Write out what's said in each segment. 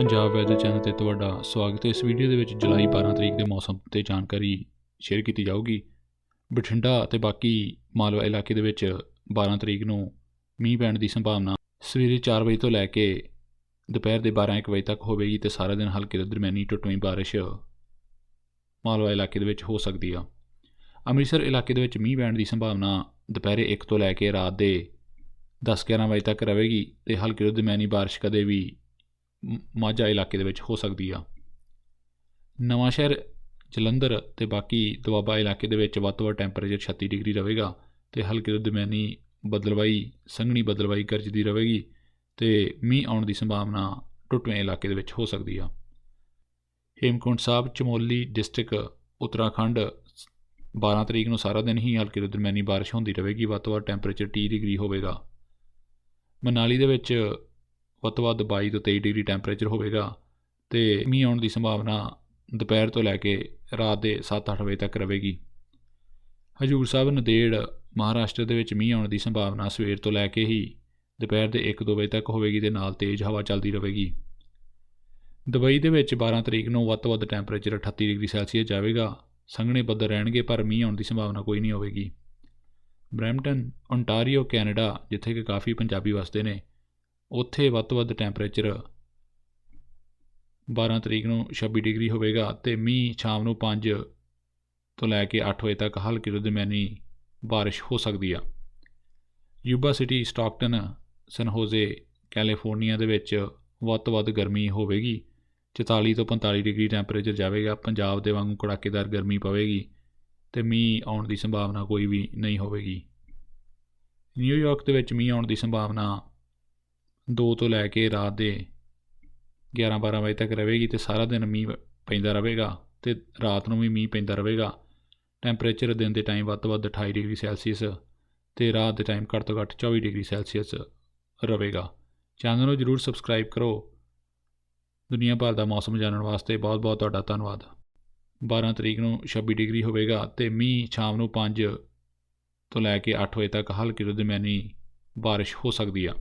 Punjab weather channel ਤੇ ਤੁਹਾਡਾ ਸਵਾਗਤ ਹੈ। ਇਸ ਵੀਡੀਓ ਦੇ ਵਿੱਚ ਜੁਲਾਈ 12 ਤਰੀਕ ਦੇ ਮੌਸਮ ਤੇ ਜਾਣਕਾਰੀ ਸ਼ੇਅਰ ਕੀਤੀ ਜਾਊਗੀ। ਬਠਿੰਡਾ ਤੇ ਬਾਕੀ ਮਾਲਵਾ ਇਲਾਕੇ ਦੇ ਵਿੱਚ 12 ਤਰੀਕ ਨੂੰ ਮੀਂਹ ਪੈਣ ਦੀ ਸੰਭਾਵਨਾ ਸਵੇਰੇ 4 ਵਜੇ ਤੋਂ ਲੈ ਕੇ ਦੁਪਹਿਰ ਦੇ 12-1 ਵਜੇ ਤੱਕ ਹੋਵੇਗੀ ਤੇ ਸਾਰਾ ਦਿਨ ਹਲਕੀ ਤੋਂ ਦਰਮਿਆਨੀ ਟੁੱਟਵੀਂ ਬਾਰਿਸ਼ ਮਾਲਵਾ ਇਲਾਕੇ ਦੇ ਵਿੱਚ ਹੋ ਸਕਦੀ ਆ। ਅੰਮ੍ਰਿਤਸਰ ਇਲਾਕੇ ਦੇ ਵਿੱਚ ਮੀਂਹ ਪੈਣ ਦੀ ਸੰਭਾਵਨਾ ਦੁਪਹਿਰੇ 1 ਤੋਂ ਲੈ ਕੇ ਰਾਤ ਦੇ 10-11 ਵਜੇ ਤੱਕ ਰਹੇਗੀ ਤੇ ਹਲਕੀ ਤੋਂ ਦਰਮਿਆਨੀ ਬਾਰਿਸ਼ ਕਦੇ ਵੀ ਮਾਝਾ ਇਲਾਕੇ ਦੇ ਵਿੱਚ ਹੋ ਸਕਦੀ ਆ। ਨਵਾਂ ਸ਼ਹਿਰ ਜਲੰਧਰ ਤੇ ਬਾਕੀ ਦੁਆਬਾ ਇਲਾਕੇ ਦੇ ਵਿੱਚ ਵੱਧ ਤੋਂ ਵੱਧ ਟੈਂਪਰੇਚਰ 36 ਡਿਗਰੀ ਰਹੇਗਾ ਤੇ ਹਲਕੀ ਤੋਂ ਦਰਮਿਆਨੀ ਬਦਲਵਾਈ, ਸੰਘਣੀ ਬਦਲਵਾਈ ਗਰਜਦੀ ਰਹੇਗੀ ਤੇ ਮੀਂਹ ਆਉਣ ਦੀ ਸੰਭਾਵਨਾ ਟੁੱਟਵੇਂ ਇਲਾਕੇ ਦੇ ਵਿੱਚ ਹੋ ਸਕਦੀ ਆ। ਹੇਮਕੁੰਟ ਸਾਹਿਬ, ਚਮੋਲੀ ਡਿਸਟ੍ਰਿਕਟ, ਉੱਤਰਾਖੰਡ 12 ਤਰੀਕ ਨੂੰ ਸਾਰਾ ਦਿਨ ਹੀ ਹਲਕੀ ਤੋਂ ਦਰਮਿਆਨੀ ਬਾਰਿਸ਼ ਹੁੰਦੀ ਰਹੇਗੀ, ਵੱਧ ਤੋਂ ਵੱਧ ਟੈਂਪਰੇਚਰ 30 ਡਿਗਰੀ ਹੋਵੇਗਾ। ਮਨਾਲੀ ਦੇ ਵਿੱਚ ਵੱਧ ਤੋਂ ਵੱਧ 22 ਤੋਂ 23 ਡਿਗਰੀ ਟੈਂਪਰੇਚਰ ਹੋਵੇਗਾ ਤੇ ਮੀਂਹ ਆਉਣ ਦੀ ਸੰਭਾਵਨਾ ਦੁਪਹਿਰ ਤੋਂ ਲੈ ਕੇ ਰਾਤ ਦੇ 7-8 ਵਜੇ ਤੱਕ ਰਹੇਗੀ। ਹਜੂਰ ਸਾਹਿਬ ਨੰਦੇੜ, ਮਹਾਰਾਸ਼ਟਰ ਦੇ ਵਿੱਚ ਮੀਂਹ ਆਉਣ ਦੀ ਸੰਭਾਵਨਾ ਸਵੇਰ ਤੋਂ ਲੈ ਕੇ ਹੀ ਦੁਪਹਿਰ ਦੇ 1-2 ਵਜੇ ਤੱਕ ਹੋਵੇਗੀ ਤੇ ਨਾਲ ਤੇਜ਼ ਹਵਾ ਚੱਲਦੀ ਰਹੇਗੀ। ਦੁਬਈ ਦੇ ਵਿੱਚ 12 ਤਰੀਕ ਨੂੰ ਵੱਧ ਤੋਂ ਵੱਧ ਟੈਂਪਰੇਚਰ 38 ਡਿਗਰੀ ਸੈਲਸੀਅਸ ਜਾਵੇਗਾ। ਸੰਘਣੇ ਬੱਦਲ ਰਹਿਣਗੇ, ਪਰ ਮੀਂਹ ਆਉਣ ਦੀ ਸੰਭਾਵਨਾ ਕੋਈ ਨਹੀਂ ਹੋਵੇਗੀ। ਬਰੈਂਪਟਨ ਓਨਟਾਰੀਓ ਕੈਨੇਡਾ, ਜਿੱਥੇ ਕਿ ਕਾਫੀ ਪੰਜਾਬੀ ਵਸਦੇ ਨੇ ਉੱਥੇ ਵੱਧ ਤੋਂ ਵੱਧ ਟੈਂਪਰੇਚਰ 12 ਤਰੀਕ ਨੂੰ 26 ਡਿਗਰੀ ਹੋਵੇਗਾ ਤੇ ਮੀਂਹ ਸ਼ਾਮ ਨੂੰ 5 ਤੋਂ ਲੈ ਕੇ 8 ਵਜੇ ਤੱਕ ਹਲਕੀ ਤੋਂ ਦਰਮਿਆਨੀ ਬਾਰਿਸ਼ ਹੋ ਸਕਦੀ ਆ। Yuba City, Stockton San Jose California ਦੇ ਵਿੱਚ ਵੱਧ ਤੋਂ ਵੱਧ ਗਰਮੀ ਹੋਵੇਗੀ। 44 ਤੋਂ 45 ਡਿਗਰੀ ਟੈਂਪਰੇਚਰ ਜਾਵੇਗਾ। ਪੰਜਾਬ ਦੇ ਵਾਂਗੂ ਕੜਾਕੇਦਾਰ ਗਰਮੀ ਪਵੇਗੀ ਤੇ ਮੀਂਹ ਆਉਣ ਦੀ ਸੰਭਾਵਨਾ ਕੋਈ ਵੀ ਨਹੀਂ ਹੋਵੇਗੀ। ਨਿਊਯਾਰਕ ਦੇ ਵਿੱਚ ਮੀਂਹ ਆਉਣ ਦੀ ਸੰਭਾਵਨਾ 2 ਤੋਂ ਲੈ ਕੇ ਰਾਤ ਦੇ 11-12 ਵਜੇ ਤੱਕ ਰਹੇਗੀ ਤੇ ਸਾਰਾ ਦਿਨ ਮੀਂਹ ਪੈਂਦਾ ਰਹੇਗਾ ਤੇ ਰਾਤ ਨੂੰ ਵੀ ਮੀਂਹ ਪੈਂਦਾ ਰਹੇਗਾ। ਟੈਂਪਰੇਚਰ ਦਿਨ ਦੇ ਟਾਈਮ ਵੱਧ ਤੋਂ ਵੱਧ 28 ਡਿਗਰੀ ਸੈਲਸੀਅਸ ਤੇ ਰਾਤ ਦੇ ਟਾਈਮ ਘੱਟ ਤੋਂ ਘੱਟ 24 ਡਿਗਰੀ ਸੈਲਸੀਅਸ ਰਹੇਗਾ। ਚੈਨਲ ਨੂੰ ਜਰੂਰ ਸਬਸਕ੍ਰਾਈਬ ਕਰੋ। ਦੁਨੀਆ ਭਰ ਦਾ ਮੌਸਮ ਜਾਣਨ ਵਾਸਤੇ ਬਹੁਤ ਬਹੁਤ ਤੁਹਾਡਾ ਧੰਨਵਾਦ। 12 ਤਰੀਕ ਨੂੰ 26 ਡਿਗਰੀ ਹੋਵੇਗਾ ਤੇ ਮੀਂਹ ਸ਼ਾਮ ਨੂੰ 5 ਤੋਂ ਲੈ ਕੇ 8 ਵਜੇ ਤੱਕ ਹਲਕੀ ਤੋਂ ਦਰਮਿਆਨੀ ਬਾਰਿਸ਼ ਹੋ ਸਕਦੀ ਆ।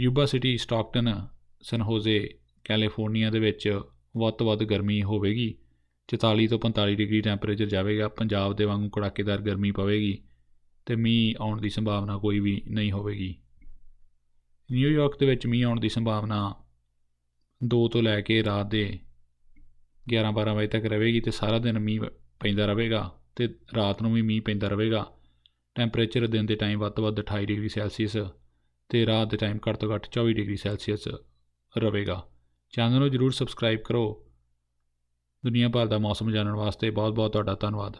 Yuba City, Stockton San Jose California ਦੇ ਵਿੱਚ ਵੱਧ ਤੋਂ ਵੱਧ ਗਰਮੀ ਹੋਵੇਗੀ। 44 ਤੋਂ 45 ਡਿਗਰੀ ਟੈਂਪਰੇਚਰ ਜਾਵੇਗਾ। ਪੰਜਾਬ ਦੇ ਵਾਂਗੂ ਕੜਾਕੇਦਾਰ ਗਰਮੀ ਪਵੇਗੀ ਤੇ ਮੀਂਹ ਆਉਣ ਦੀ ਸੰਭਾਵਨਾ ਕੋਈ ਵੀ ਨਹੀਂ ਹੋਵੇਗੀ। ਨਿਊਯਾਰਕ ਦੇ ਵਿੱਚ ਮੀਂਹ ਆਉਣ ਦੀ ਸੰਭਾਵਨਾ 2 ਤੋਂ ਲੈ ਕੇ ਰਾਤ ਦੇ 11-12 ਵਜੇ ਤੱਕ ਰਹੇਗੀ ਤੇ ਸਾਰਾ ਦਿਨ ਮੀਂਹ ਪੈਂਦਾ ਰਹੇਗਾ ਤੇ ਰਾਤ ਨੂੰ ਵੀ ਮੀਂਹ ਪੈਂਦਾ ਰਹੇਗਾ। ਟੈਂਪਰੇਚਰ ਦਿਨ ਦੇ ਟਾਈਮ ਵੱਧ ਤੋਂ ਵੱਧ 28 ਡਿਗਰੀ ਸੈਲਸੀਅਸ ਤੇ ਰਾਤ ਦੇ ਟਾਈਮ ਘੱਟ ਤੋਂ ਘੱਟ 24 ਡਿਗਰੀ ਸੈਲਸੀਅਸ ਰਹੇਗਾ। ਚੈਨਲ ਨੂੰ ਜਰੂਰ ਸਬਸਕ੍ਰਾਈਬ ਕਰੋ। ਦੁਨੀਆ ਭਰ ਦਾ ਮੌਸਮ ਜਾਣਨ ਵਾਸਤੇ ਬਹੁਤ ਬਹੁਤ ਤੁਹਾਡਾ ਧੰਨਵਾਦ।